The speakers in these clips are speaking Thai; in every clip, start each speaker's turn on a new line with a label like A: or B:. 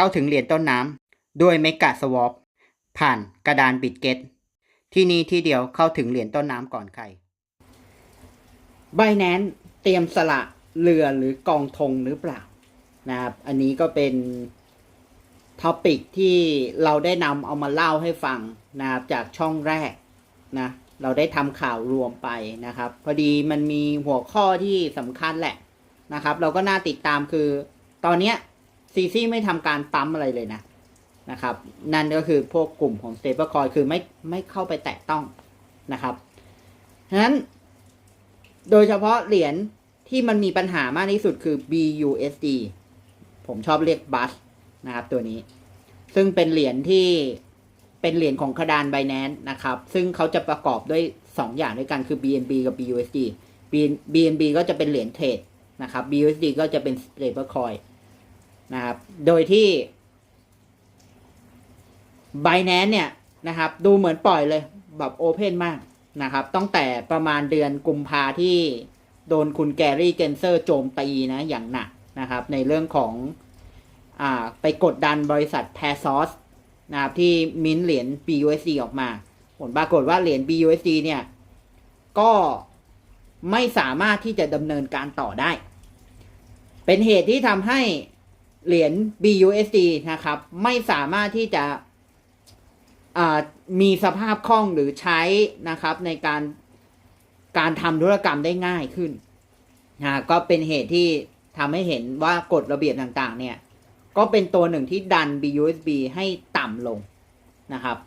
A: เข้าถึงเหรียญต้นน้ำด้วยเมกะสวอปผ่านกระดานบิตเกตที่นี่ที่เดียวเข้าถึงเหรียญต้นน้ำก่อนใครไบแนนเตรียมสละเรือหรือกองธงหรือเปล่านะครับ อันนี้ก็เป็นท็อปิกที่เราได้นำเอามาเล่าให้ฟังนะครับจากช่องแรกนะเราได้ทำข่าวรวมไปนะครับ พอดีมันมีหัวข้อที่สำคัญแหละนะครับ เราก็น่าติดตามคือ ตอนเนี้ย ซีซี่ไม่ทำการปั๊มอะไรเลยนะนะครับ นั่นก็คือพวกกลุ่มของ stablecoin คือไม่ไม่เข้าไปแตะต้องนะครับฉะนั้น โดยเฉพาะเหรียญที่มันมีปัญหามากที่สุดคือ BUSD ผมชอบเรียกบัสนะครับตัวนี้ ซึ่งเป็นเหรียญที่เป็นเหรียญของคดาน Binance นะครับ ซึ่งเขาจะประกอบด้วย 2 อย่างด้วยกันคือ BNB กับ BUSD BNB ก็จะเป็นเหรียญเทรดนะครับ BUSD ก็จะเป็น stablecoin นะครับ โดยที่ Binance เนี่ยนะครับ ดูเหมือนปล่อยเลย แบบโอเพนมากนะครับ ตั้งแต่ประมาณเดือนกุมภาที่โดนคุณแกรี่เกนเซอร์โจมตีนะอย่างหนักนะครับ ในเรื่องของอ่าไปกดดันบริษัท p a s o s นะครับที่มิ้นเหรียญ BUSD ออกมา ผลปรากฏว่าเหรียญ BUSD เนี่ย ก็ไม่สามารถที่จะดำเนินการต่อได้ เป็นเหตุที่ทำให้ เหรียญ BUSD นะครับ ไม่สามารถที่จะมีสภาพคล่องหรือใช้นะครับ ในการการทำธุรกรรมได้ง่ายขึ้นนะก็เป็นเหตุที่ทำให้เห็นว่ากฎระเบียบต่างๆ เนี่ย ก็เป็นตัวหนึ่งที่ดัน BUSB ให้ต่ำลงนะครับ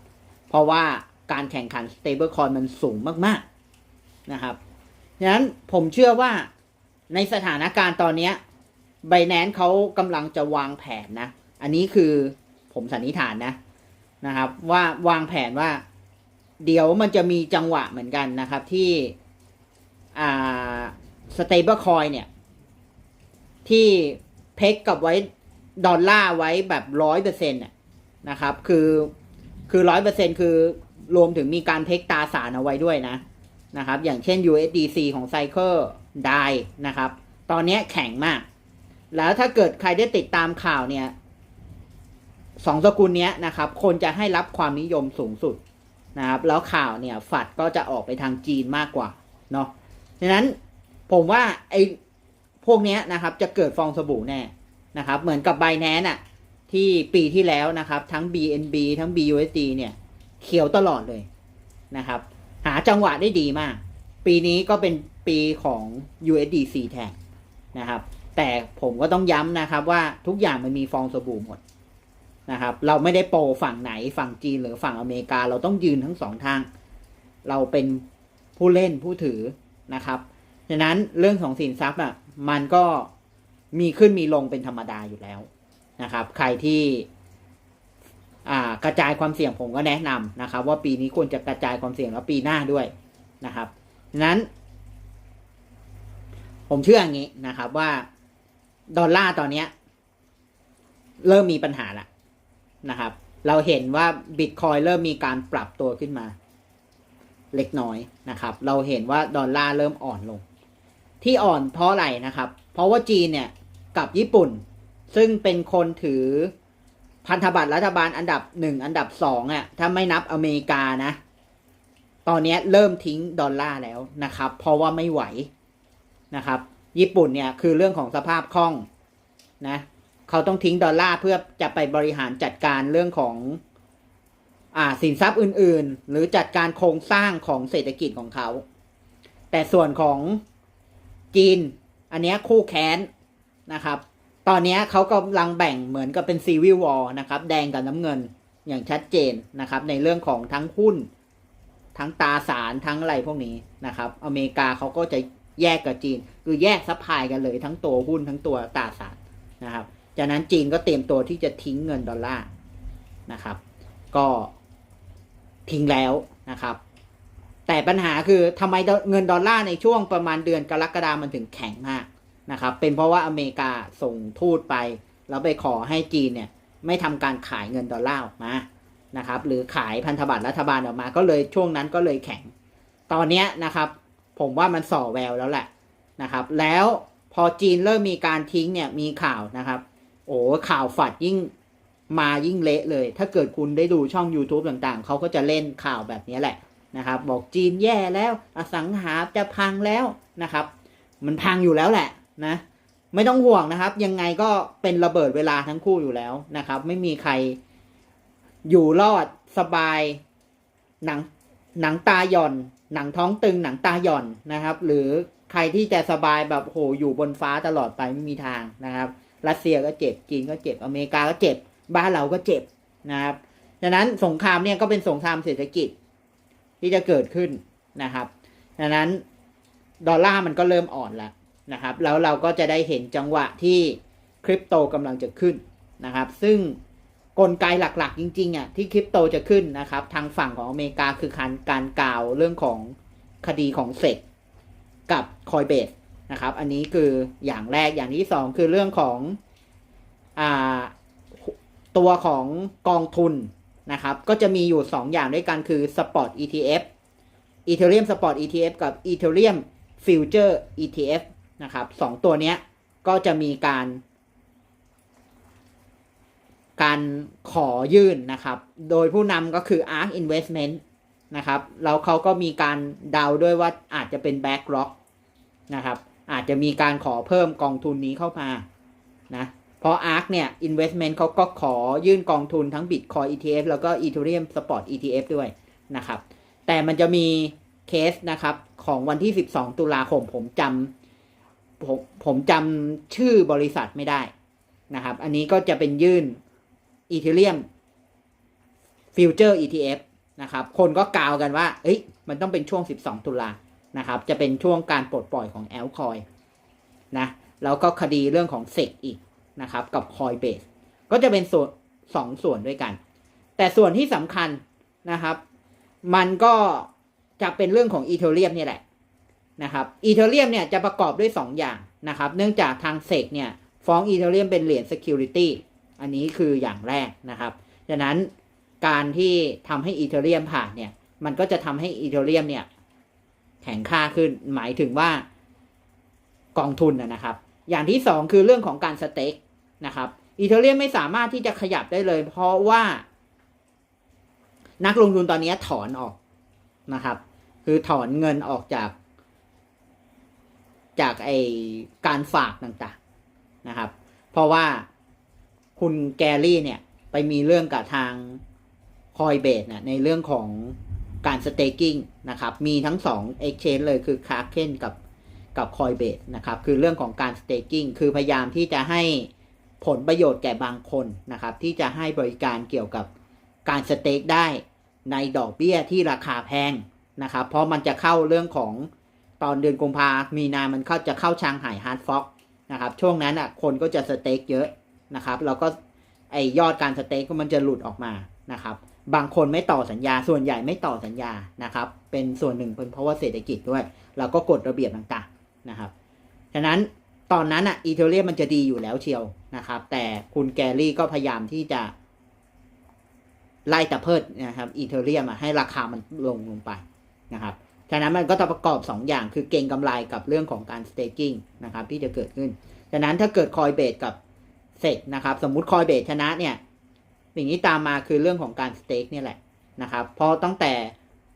A: เพราะว่าการแข่งขัน stablecoin มันสูงมาก ๆ นะครับ ฉะนั้นผมเชื่อว่าในสถานการณ์ตอนนี้ Binance เขากำลังจะวางแผนนะ อันนี้คือผมสันนิษฐานนะนะครับ ว่าวางแผนว่า เดี๋ยวมันจะมีจังหวะเหมือนกันนะครับที่อ่า stablecoin เนี่ย ที่เพกกับไว้ดอลลาร์ไว้แบบร้อยเปอร์เซ็นต์นะครับ คือคือร้อยเปอร์เซ็นคือรวมถึงมีการเพกตาสารเอาไว้ด้วยนะนะครับ อย่างเช่น USDC ของ Cycle ได้นะครับ ตอนนี้แข็งมาก แล้วถ้าเกิดใครได้ติดตามข่าวเนี่ยสองสกุลนี้นะครับ คนจะให้รับความนิยมสูงสุดนะครับ แล้วข่าวเนี่ยฝัดก็จะออกไปทางจีนมากกว่าเนาะฉะนั้นผมว่าไอ้พวกนี้นะครับจะเกิดฟองสบู่แน่นะครับ เหมือนกับ b บ n a n c e อะที่ปีที่แล้วนะครับ ทั้ง BNB ทั้ง BUSD เนี่ยเขียวตลอดเลยนะครับ หาจังหวะได้ดีมาก ปีนี้ก็เป็นปีของ USDC แทนนะครับ แต่ผมก็ต้องย้ำนะครับว่าทุกอย่างมันมีฟองสบู่หมดนะครับ เราไม่ได้โปรฝั่งไหนฝั่งจีนหรือฝั่งอเมริกา เราต้องยืนทั้งสองทาง เราเป็นผู้เล่นผู้ถือนะครับฉะนั้นเรื่องของสินทรัพย์อะมันก็มีขึ้นมีลงเป็นธรรมดาอยู่แล้วนะครับ ใครที่อ่ากระจายความเสี่ยงผมก็แนะนำนะครับ ว่าปีนี้ควรจะกระจายความเสี่ยงแล้วปีหน้าด้วยนะครับฉะนั้น ผมเชื่ออย่างนี้นะครับว่า ดอลลาร์ตอนเนี้ย เริ่มมีปัญหาแล้วนะครับ เราเห็นว่าบิตคอยเริ่มมีการปรับตัวขึ้นมา เล็กน้อยนะครับ เราเห็นว่าดอลลาร์เริ่มอ่อนลง ที่อ่อนเพราะอะไรนะครับ เพราะว่าจีนเนี่ยกับญี่ปุ่น ซึ่งเป็นคนถือพันธบัตรรัฐบาลอันดับหนึ่งอันดับสองอะถ้าไม่นับอเมริกานะ ตอนนี้เริ่มทิ้งดอลลาร์แล้วนะครับ เพราะว่าไม่ไหวนะครับ ญี่ปุ่นเนี่ยคือเรื่องของสภาพคล่องนะเขาต้องทิ้งดอลลาร์เพื่อจะไปบริหารจัดการเรื่องของอ่าสินทรัพย์อื่น ๆ หรือจัดการโครงสร้างของเศรษฐกิจของเขา แต่ส่วนของจีน อันเนี้ยคู่แค้นนะครับ ตอนนี้เขากำลังแบ่งเหมือนกับเป็นซีวิววอลนะครับ แดงกับน้ำเงินอย่างชัดเจนนะครับ ในเรื่องของทั้งหุ้น ทั้งตราสารทั้งอะไรพวกนี้นะครับ อเมริกาเขาก็จะ แยกกับจีน คือแยกซัพพลายกันเลยทั้งตัวหุ้นทั้งตัวตราสารนะครับจากนั้นจีนก็เตรียมตัวที่จะทิ้งเงินดอลลาร์นะครับ ก็ทิ้งแล้วนะครับ แต่ปัญหาคือทำไมเงินดอลลาร์ในช่วงประมาณเดือนกรกฎาคมันถึงแข็งมากนะครับ เป็นเพราะว่าอเมริกาส่งทูตไป แล้วไปขอให้จีนเนี่ยไม่ทำการขายเงินดอลลาร์ออกมานะครับ หรือขายพันธบัตรรัฐบาลออกมา ก็เลยช่วงนั้นก็เลยแข็ง ตอนนี้นะครับ ผมว่ามันส่อแววแล้วแหละนะครับ แล้วพอจีนเริ่มมีการทิ้งเนี่ยมีข่าวนะครับ โอ้ข่าวฝัดยิ่งมายิ่งเละเลย ถ้าเกิดคุณได้ดูช่อง YouTube ต่างๆ เขาก็จะเล่นข่าวแบบนี้แหละนะครับ บอกจีนแย่แล้ว อสังหาจะพังแล้วนะครับ มันพังอยู่แล้วแหละนะ ไม่ต้องห่วงนะครับ ยังไงก็เป็นระเบิดเวลาทั้งคู่อยู่แล้วนะครับ ไม่มีใครอยู่รอดสบายหนังหนังตาหย่อน หนังท้องตึงหนังตาหย่อนนะครับ หรือใครที่จะสบายแบบโหอยู่บนฟ้าตลอดไปไม่มีทางนะครับ รัสเซียก็เจ็บจีนก็เจ็บอเมริกาก็เจ็บ บ้านเราก็เจ็บนะครับดังนั้นสงครามเนี่ยก็เป็นสงครามเศรษฐกิจที่จะเกิดขึ้นนะครับดังนั้นดอลลาร์มันก็เริ่มอ่อนแล้วนะครับ แล้วเราก็จะได้เห็นจังหวะที่คริปโตกำลังจะขึ้นนะครับ ซึ่ง กลไกหลักๆ จริงๆอะที่คริปโตจะขึ้นนะครับ ทางฝั่งของอเมริกาคือการการกล่าวเรื่องของคดีของเซกกับคอยเบสนะครับ อันนี้คืออย่างแรกอย่างที่สองคือเรื่องของอ่าตัวของกองทุนนะครับ ก็จะมีอยู่ 2 อย่างด้วยกันคือ Spot ETF Ethereum Spot ETF กับ Ethereum Future ETF นะครับสองตัวเนี้ยก็จะมีการ การขอยื่นนะครับ โดยผู้นำก็คือ ARK Investment นะครับ แล้วเขาก็มีการเดาด้วยว่าอาจจะเป็น BlackRock นะครับ อาจจะมีการขอเพิ่มกองทุนนี้เข้ามานะเพราะ ARK เนี่ย investment เขาก็ขอยื่นกองทุนทั้ง Bitcoin ETF แล้วก็ Ethereum Spot ETF ด้วยนะครับ แต่มันจะมีเคสนะครับของวันที่ 12 ตุลาคมผมจำผมผมจำชื่อบริษัทไม่ได้นะครับ อันนี้ก็จะเป็นยื่น Ethereum Future ETF นะครับ คนก็กล่าวกันว่า เอ้ย มันต้องเป็นช่วง 12 ตุลานะครับ จะเป็นช่วงการปลดปล่อยของ a l c o i n นะ แล้วก็คดีเรื่องของ SEC อีกนะครับ กับ Coinbase ก็จะเป็นส่วนสองส่วนด้วยกัน แต่ส่วนที่สำคัญนะครับ มันก็จะเป็นเรื่องของ Ethereum นี่แหละนะครับ Ethereum เนี่ยจะประกอบด้วย 2 อย่างนะครับ เนื่องจากทาง SEC เนี่ยฟ้อง Ethereum เป็นเหรียญ Security อันนี้คืออย่างแรกนะครับดังนั้นการที่ทำให้ Ethereum ผ่านเนี่ย มันก็จะทำให้ Ethereum เนี่ยแข็งค่าขึ้นหมายถึงว่ากองทุนนะครับ อย่างที่สองคือเรื่องของการสเต็กนะครับอีเทเรียมไม่สามารถที่จะขยับได้เลย เพราะว่า นักลงทุนตอนนี้ถอนออกนะครับ คือถอนเงินออกจาก จากไอการฝากต่างๆนะครับ เพราะว่า คุณแกรี่เนี่ย ไปมีเรื่องกับทางคอยเบสนะในเรื่องของการสเต k กิ้งนะครับ มีทั้งสอง Exchange เลยคือ Kraken กับกับ Coinbase นะครับ คือเรื่องของการ staking คือพยายามที่จะให้ผลประโยชน์แก่บางคนนะครับ ที่จะให้บริการเกี่ยวกับการสเต็กได้ในดอกเบี้ยที่ราคาแพงนะครับ เพราะมันจะเข้าเรื่องของตอนเดือนกุมภามีนามันเข้าจะเข้าชางหายฮาร์ดฟ็อกนะครับ ช่วงนั้นอะคนก็จะสเต็กเยอะ นะครับ แล้วก็ไอยอดการสเต็กมันจะหลุดออกมานะครับ บางคนไม่ต่อสัญญา ส่วนใหญ่ไม่ต่อสัญญานะครับ เป็นส่วนหนึ่งเป็นเพราะว่าเศรษฐกิจด้วย แล้วก็กฎระเบียบต่างๆนะครับ ฉะนั้นตอนนั้นอะอีเทเรียมันจะดีอยู่แล้วเชียวนะครับ แต่คุณแกรี่ก็พยายามที่จะไล่ตะเพิดนะครับอีเทเรียมให้ราคามันลงลงไปนะครับฉะนั้นมันก็จะประกอบ 2 อย่างคือเก่งกำไรกับเรื่องของการ staking นะครับที่จะเกิดขึ้น ฉะนั้นถ้าเกิดคอยเบสกับ เซกนะครับ สมมุติคอยเบสชนะเนี่ยสิ่งที่ตามมาคือเรื่องของการ stake เนี่ยแหละนะครับเพราะตั้งแต่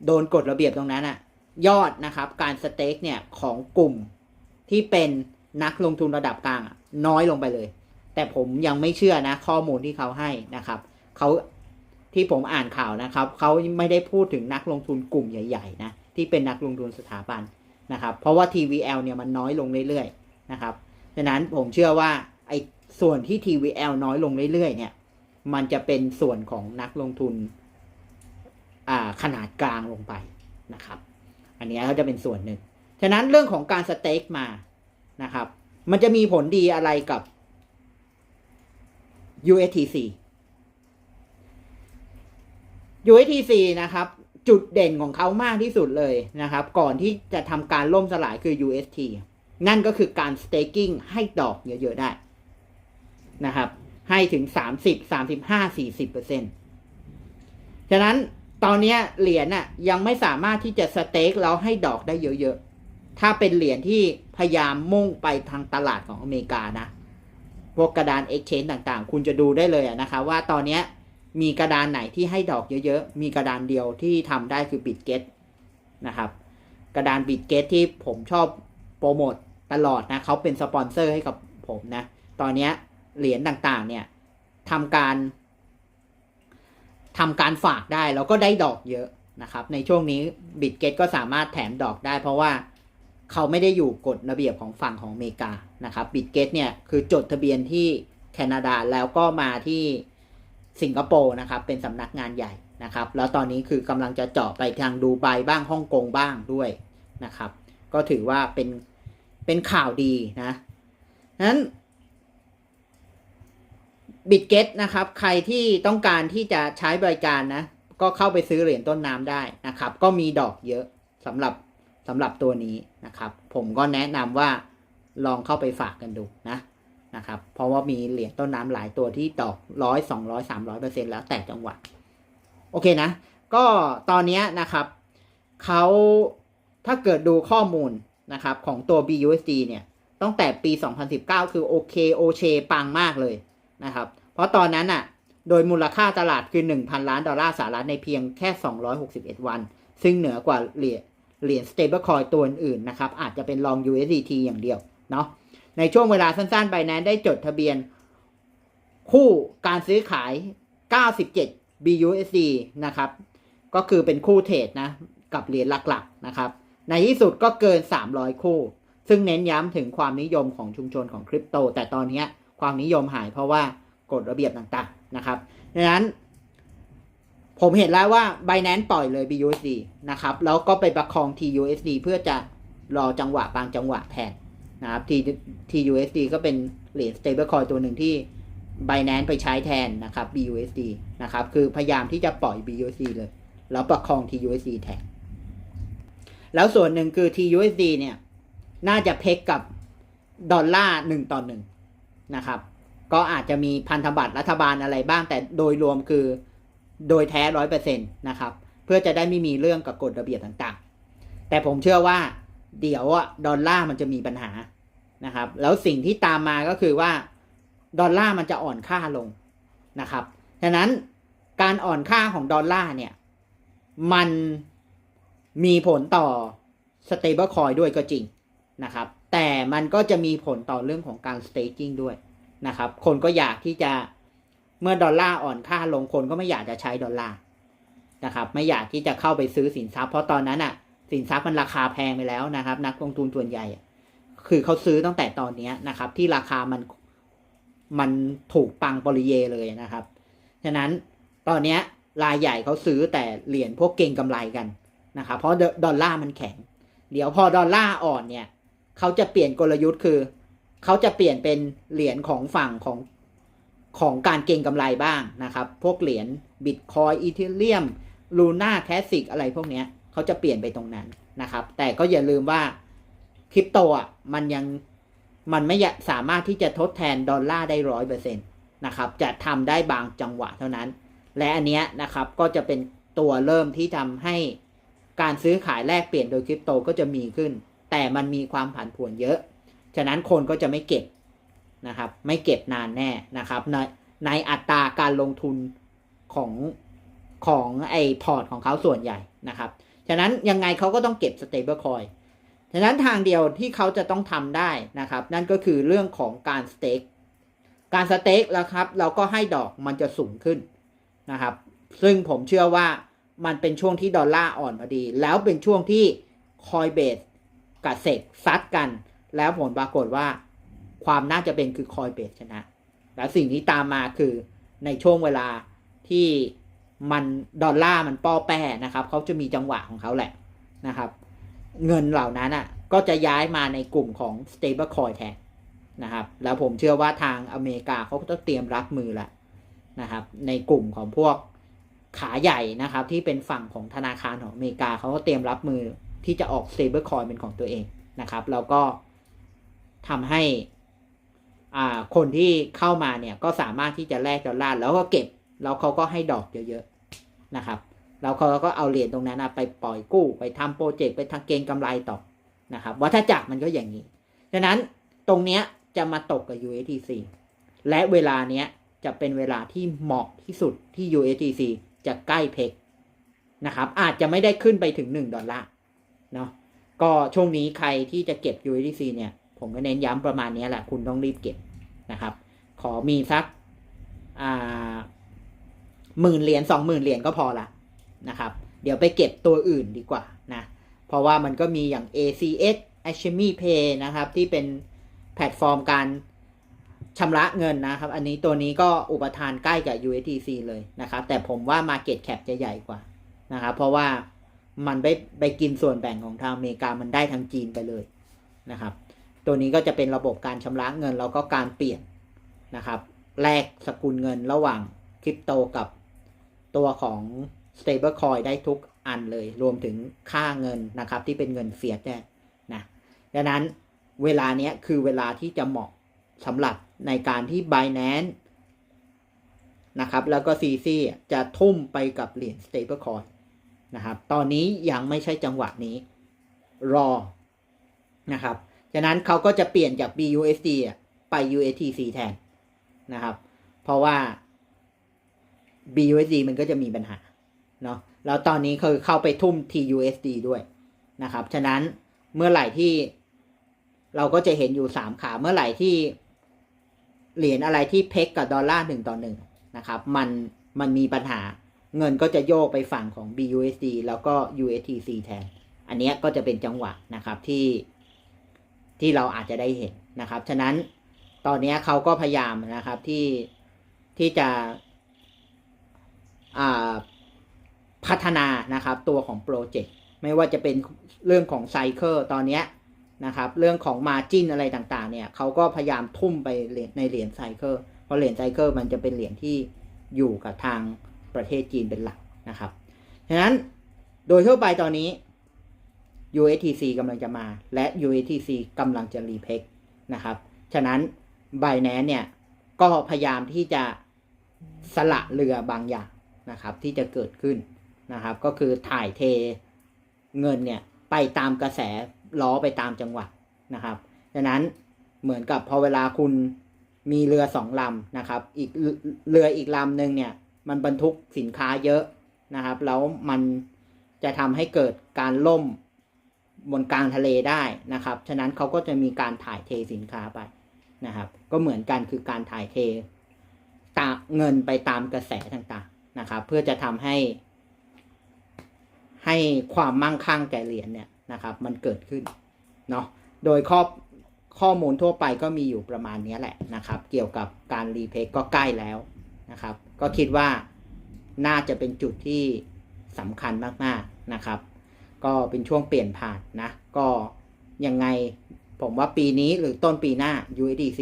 A: โดนกฎระเบียบตรงนั้นอะยอดนะครับการ stake เนี่ยของกลุ่มที่เป็นนักลงทุนระดับกลางน้อยลงไปเลย แต่ผมยังไม่เชื่อนะข้อมูลที่เขาให้นะครับเขาที่ผมอ่านข่าวนะครับเขาไม่ได้พูดถึงนักลงทุนกลุ่มใหญ่ๆนะที่เป็นนักลงทุนสถาบันนะครับ เพราะว่า TVL เนี่ยมันน้อยลงเรื่อยๆนะครับดังนั้นผมเชื่อว่าไอ้ ส่วนที่ TVL น้อยลงเรื่อยๆเนี่ย มันจะเป็นส่วนของนักลงทุนขนาดกลางลงไปนะครับ อันนี้เขาจะเป็นส่วนหนึ่ง ฉะนั้นเรื่องของการสเต็กมานะครับ มันจะมีผลดีอะไรกับ USTC USTC นะครับ จุดเด่นของเขามากที่สุดเลยนะครับ ก่อนที่จะทำการล่มสลายคือ UST นั่นก็คือการ staking ให้ดอกเยอะๆได้ นะครับ ให้ถึง 30 35 40เปอร์เซ็นต์ฉะนั้นตอนนี้เหรียญน่ะยังไม่สามารถที่จะสเต็กแล้วให้ดอกได้เยอะๆ ถ้าเป็นเหรียญที่พยายามมุ่งไปทางตลาดของอเมริกานะ พวกกระดาน exchange ต่างๆ คุณจะดูได้เลยนะคะ ว่าตอนนี้มีกระดานไหนที่ให้ดอกเยอะๆ มีกระดานเดียวที่ทำได้คือ Bitget นะครับ กระดาน Bitget ที่ผมชอบโปรโมทตลอดนะเขาเป็นสปอนเซอร์ให้กับผมนะ ตอนนี้ เหรียญต่างๆ เนี่ยทำการทำการฝากได้แล้วก็ได้ดอกเยอะนะครับ ในช่วงนี้ Bitget ก็สามารถแถมดอกได้ เพราะว่าเขาไม่ได้อยู่กฎระเบียบของฝั่งของอเมริกานะครับ Bitget เนี่ยคือจดทะเบียนที่แคนาดาแล้วก็มาที่สิงคโปร์นะครับ เป็นสำนักงานใหญ่นะครับ แล้วตอนนี้คือกำลังจะเจาะไปทางดูไบบ้างฮ่องกงบ้างด้วยนะครับ ก็ถือว่าเป็นเป็นข่าวดีนะนั้น บิตเกตนะครับ ใครที่ต้องการที่จะใช้บริการนะ ก็เข้าไปซื้อเหรียญต้นน้ำได้นะครับ ก็มีดอกเยอะสำหรับสำหรับตัวนี้นะครับ ผมก็แนะนำว่าลองเข้าไปฝากกันดูนะนะครับ เพราะว่ามีเหรียญต้นน้ำหลายตัวที่ดอกร้อยสองร้อยสามร้อยเปอร์เซ็นแล้วแต่จังหวะโอเคนะ ก็ตอนนี้นะครับเขาถ้าเกิดดูข้อมูลนะครับของตัว BUSD เนี่ยตั้งแต่ปี 2019 คือโอเคโอเชปังมากเลย นะครับ เพราะตอนนั้นอะ โดยมูลค่าตลาดคือ 1,000 ล้านดอลลาร์สหรัฐในเพียงแค่ 261 วัน ซึ่งเหนือกว่าเหรียญเหรียญ stablecoin ตัวอื่นๆนะครับ อาจจะเป็นลอง USDT อย่างเดียวเนาะ ในช่วงเวลาสั้นๆไปนั้นได้จดทะเบียน คู่การซื้อขาย 97 BUSD นะครับ ก็คือเป็นคู่เทรดนะ กับเหรียญหลักๆนะครับ ในที่สุดก็เกิน 300 คู่ ซึ่งเน้นย้ำถึงความนิยมของชุมชนของคริปโต แต่ตอนนี้ ความนิยมหายเพราะว่ากฎระเบียบต่างๆนะครับดังนั้น ผมเห็นแล้วว่า Binance ปล่อยเลย BUSD นะครับ แล้วก็ไปประคอง TUSD เพื่อจะรอจังหวะบางจังหวะแทนนะครับ TUSD ก็เป็นเหรียญ stablecoin ตัวหนึ่งที่ Binance ไปใช้แทนนะครับ BUSD นะครับ คือพยายามที่จะปล่อย BUSD เลย แล้วประคอง TUSD แทน แล้วส่วนหนึ่งคือ TUSD เนี่ย น่าจะเพกกับดอลลาร์หนึ่งต่อหนึ่ง นะครับก็อาจจะมีพันธบัตรรัฐบาลอะไรบ้างแต่โดยรวมคือโดยแท้ร้อยเปอร์เซ็นต์นะครับ เพื่อจะได้ไม่มีเรื่องกับกฎระเบียบต่างๆ แต่ผมเชื่อว่าเดี๋ยวอะดอลลาร์มันจะมีปัญหานะครับ แล้วสิ่งที่ตามมาก็คือว่าดอลลาร์มันจะอ่อนค่าลงนะครับฉะนั้นการอ่อนค่าของดอลลาร์เนี่ย มันมีผลต่อ stable coin ด้วยก็จริงนะครับ แต่มันก็จะมีผลต่อเรื่องของการ staking ด้วยนะครับ คนก็อยากที่จะเมื่อดอลลาร์อ่อนค่าลงคนก็ไม่อยากจะใช้ดอลลาร์นะครับ ไม่อยากที่จะเข้าไปซื้อสินทรัพย์เพราะตอนนั้นอะ สินทรัพย์มันราคาแพงไปแล้วนะครับ นักลงทุนส่วนใหญ่ คือเขาซื้อตั้งแต่ตอนนี้นะครับ ที่ราคามันมันถูกปังปริเยเลยนะครับฉะนั้นตอนนี้รายใหญ่เขาซื้อแต่เหรียญพวกเก่งกำไรกันนะครับเพราะดอลลาร์มันแข็ง เดี๋ยวพอดอลลาร์อ่อนเนี่ย เขาจะเปลี่ยนกลยุทธ์คือ เขาจะเปลี่ยนเป็นเหรียญของฝั่งของของการเก่งกำไรบ้างนะครับ พวกเหรียญบิตคอยอีเทเรียมลูน่าแคสิกอะไรพวกเนี้ยเขาจะเปลี่ยนไปตรงนั้นนะครับ แต่ก็อย่าลืมว่าคริปโตอะมันยังมันไม่สามารถที่จะทดแทนดอลลาร์ได้ร้อยเปอร์เซ็นต์นะครับ จะทำได้บางจังหวะเท่านั้น และอันเนี้ยนะครับก็จะเป็นตัวเริ่มที่ทำให้การซื้อขายแลกเปลี่ยนโดยคริปโตก็จะมีขึ้น แต่มันมีความผันผวนเยอะ ฉะนั้นคนก็จะไม่เก็บนะครับ ไม่เก็บนานแน่นะครับ ในในอัตราการลงทุนของของไอพอร์ตของเขาส่วนใหญ่นะครับ ฉะนั้นยังไงเขาก็ต้องเก็บ stable coin ฉะนั้นทางเดียวที่เขาจะต้องทำได้นะครับ นั่นก็คือเรื่องของการสเต็กการสเต็กแล้วครับ เราก็ให้ดอกมันจะสูงขึ้นนะครับ ซึ่งผมเชื่อว่ามันเป็นช่วงที่ดอลลาร์อ่อนพอดี แล้วเป็นช่วงที่คอยเบส กับเซกซัดกัน แล้วผลปรากฏว่าความน่าจะเป็นคือคอยเบสชนะ และสิ่งที่ตามมาคือในช่วงเวลาที่มันดอลลาร์มันป้อแป้นะครับเขาจะมีจังหวะของเขาแหละนะครับ เงินเหล่านั้นอะก็จะย้ายมาในกลุ่มของ stable coin แทนนะครับ แล้วผมเชื่อว่าทางอเมริกาเขาก็ต้องเตรียมรับมือละนะครับ ในกลุ่มของพวกขาใหญ่นะครับ ที่เป็นฝั่งของธนาคารของอเมริกาเขาก็เตรียมรับมือ ที่จะออก stable coin เป็นของตัวเองนะครับ แล้วก็ทำให้อ่าคนที่เข้ามาเนี่ยก็สามารถที่จะแลกดอลลาร์แล้วก็เก็บ แล้วเขาก็ให้ดอกเยอะๆนะครับแล้วเขาก็เอาเหรียญตรงนั้นไปปล่อยกู้ไปทำโปรเจกต์ไปทางเกงกำไรต่อนะครับวัฏจักรมันก็อย่างนี้ฉะนั้นตรงเนี้ยจะมาตกกับ USDC และเวลาเนี้ยจะเป็นเวลาที่เหมาะที่สุดที่ USDC จะใกล้เพกนะครับอาจจะไม่ได้ขึ้นไปถึง 1 ดอลลาร์ เนาะก็ช่วงนี้ใครที่จะเก็บ USDC เนี่ย ผมก็เน้นย้ำประมาณนี้แหละ คุณต้องรีบเก็บนะครับ ขอมีสักอ่าหมื่นเหรียญสองหมื่นเหรียญก็พอละนะครับ เดี๋ยวไปเก็บตัวอื่นดีกว่านะ เพราะว่ามันก็มีอย่าง ACS a c h e m y Pay นะครับ ที่เป็นแพลตฟอร์มการชำระเงินนะครับ อันนี้ตัวนี้ก็อุปทานใกล้กับ USDC เลยนะครับ แต่ผมว่า Market Cap จะใหญ่กว่านะครับ เพราะว่า มันไปไปกินส่วนแบ่งของทางอเมริกามันได้ทางจีนไปเลยนะครับ ตัวนี้ก็จะเป็นระบบการชำระเงินแล้วก็การเปลี่ยนนะครับแลกสกุลเงินระหว่างคริปโตกับตัวของ stablecoin ได้ทุกอันเลย รวมถึงค่าเงินนะครับ ที่เป็นเงินเฟียสเนี่ยนะดังนั้นเวลาเนี้ยคือเวลาที่จะเหมาะสำหรับในการที่ Binance นะครับ แล้วก็ CC จะทุ่มไปกับเหรียญ stablecoin นะครับ ตอนนี้ยังไม่ใช่จังหวะนี้ รอนะครับ ฉะนั้นเขาก็จะเปลี่ยนจาก BUSD ไป USDC แทนนะครับ เพราะว่า BUSD มันก็จะมีปัญหาเนาะ แล้วตอนนี้คือเข้าไปทุ่ม TUSD ด้วยนะครับ ฉะนั้นเมื่อไหร่ที่เราก็จะเห็นอยู่สามขา เมื่อไหร่ที่เหรียญอะไรที่เพกกับดอลลาร์หนึ่งต่อหนึ่งนะครับ มันมันมีปัญหา เงินก็จะโยกไปฝั่งของ BUSD แล้วก็ USDC แทน อันนี้ก็จะเป็นจังหวะนะครับที่ที่เราอาจจะได้เห็นนะครับ ฉะนั้นตอนนี้เขาก็พยายามนะครับที่ที่จะพัฒนานะครับตัวของโปรเจกต์ไม่ว่าจะเป็นเรื่องของไซเคิลตอนนี้นะครับเรื่องของมาจินอะไรต่างๆ เนี่ยเขาก็พยายามทุ่มไปในเหรียญไซเคิลเพราะเหรียญไซเคิลมันจะเป็นเหรียญที่อยู่กับทาง ประเทศจีนเป็นหลักนะครับฉะนั้นโดยทั่วไปตอนนี้ USTC กำลังจะมา และ USTC กำลังจะรีเพกนะครับ ฉะนั้น Binance เนี่ย ก็พยายามที่จะสละเรือบางอย่างนะครับ ที่จะเกิดขึ้นนะครับ ก็คือถ่ายเทเงินเนี่ย ไปตามกระแสล้อไปตามจังหวะนะครับ ฉะนั้นเหมือนกับพอเวลาคุณมีเรือสองลำนะครับ อีกเรืออีกลำหนึ่งเนี่ย มันบรรทุกสินค้าเยอะนะครับ แล้วมันจะทำให้เกิดการล่มบนกลางทะเลได้นะครับ ฉะนั้นเขาก็จะมีการถ่ายเทสินค้าไปนะครับ ก็เหมือนกันคือการถ่ายเทตาเงินไปตามกระแสต่างๆนะครับ เพื่อจะทำให้ ให้ความมั่งคั่งแก่เหรียญเนี่ยนะครับ มันเกิดขึ้นเนาะ โดยข้อข้อมูลทั่วไปก็มีอยู่ประมาณนี้แหละนะครับ เกี่ยวกับการรีเพย์ก็ใกล้แล้ว นะครับ ก็คิดว่าน่าจะเป็นจุดที่สำคัญมากๆนะครับ ก็เป็นช่วงเปลี่ยนผ่านนะ ก็ยังไงผมว่าปีนี้หรือต้นปีหน้า USDC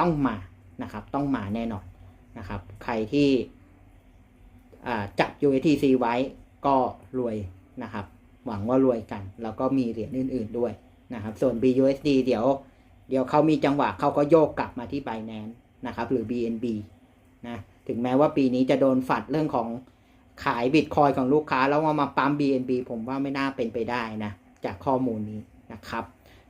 A: ต้องมานะครับ ต้องมาแน่นอนนะครับ ใครที่จับ USDC ไว้ก็รวยนะครับ หวังว่ารวยกัน แล้วก็มีเหรียญอื่น ๆด้วยนะครับ ส่วน BUSD เดี๋ยว เดี๋ยวเขามีจังหวะเขาก็โยกกลับมาที่ Binance นะครับ หรือ BNB นะ ถึงแม้ว่าปีนี้จะโดนฝัดเรื่องของขายบิตคอยของลูกค้า แล้วว่ามาปั๊ม BNB ผมว่าไม่น่าเป็นไปได้นะ จากข้อมูลนี้นะครับ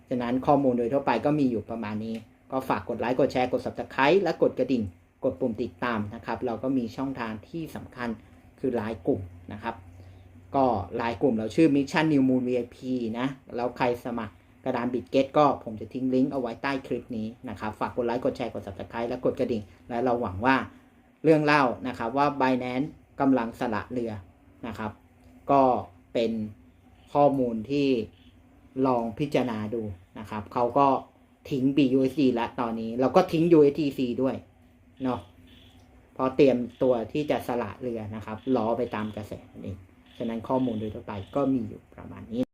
A: ฉะนั้นข้อมูลโดยทั่วไปก็มีอยู่ประมาณนี้ ก็ฝากกดไลค์กดแชร์กด subscribe และกดกระดิ่ง กดปุ่มติดตามนะครับ เราก็มีช่องทางที่สำคัญคือไลน์กลุ่มนะครับ ก็ไลน์กลุ่มเราชื่อ Mission New Moon VIP นะ แล้วใครสมัครกระดานบิตเกตก็ผมจะทิ้งลิงก์เอาไว้ใต้คลิปนี้นะครับ ฝากกดไลค์กดแชร์กด subscribe และกดกระดิ่ง และเราหวังว่า เรื่องเล่านะครับว่า Binance กำลังสละเรือนะครับ ก็เป็นข้อมูลที่ลองพิจารณาดูนะครับเขาก็ทิ้ง BUSD ล้วตอนนี้ เราก็ทิ้ง USDC ด้วยเนาะพอเตรียมตัวที่จะสละเรือนะครับล้อไปตามกระแสนั่นเองฉะนั้นข้อมูลโดยทั่วไปก็มีอยู่ประมาณนี้